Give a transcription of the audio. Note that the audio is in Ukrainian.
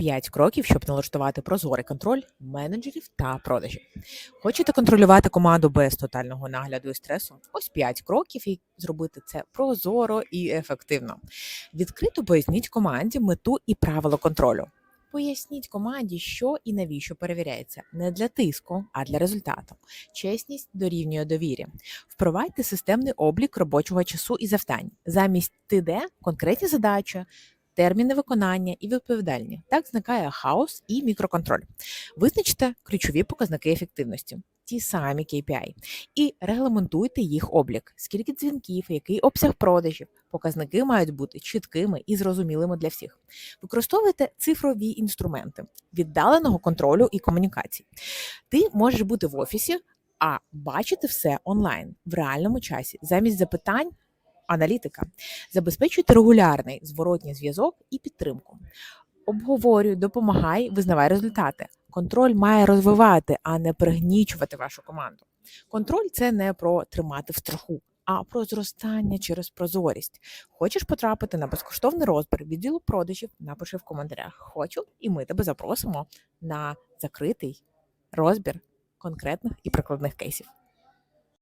5 кроків, щоб налаштувати прозорий контроль менеджерів та продажів. Хочете контролювати команду без тотального нагляду і стресу? Ось 5 кроків і зробити це прозоро і ефективно. Відкрито поясніть команді мету і правила контролю. Поясніть команді, що і навіщо перевіряється не для тиску, а для результату. Чесність дорівнює довірі. Впровадьте системний облік робочого часу і завдань. Замість ТД конкретні задачі, терміни виконання і відповідальні. Так зникає хаос і мікроконтроль. Визначте ключові показники ефективності, ті самі KPI, і регламентуйте їх облік. Скільки дзвінків, який обсяг продажів. Показники мають бути чіткими і зрозумілими для всіх. Використовуйте цифрові інструменти віддаленого контролю і комунікацій. Ти можеш бути в офісі, а бачити все онлайн в реальному часі замість запитань. Аналітика забезпечуйте регулярний зворотній зв'язок і підтримку. Обговорюй, допомагай, визнавай результати. Контроль має розвивати, а не пригнічувати вашу команду. Контроль це не про тримати в страху, а про зростання через прозорість. Хочеш потрапити на безкоштовний розбір відділу продажів? Напиши в коментарях. Хочу, і ми тебе запросимо на закритий розбір конкретних і прикладних кейсів.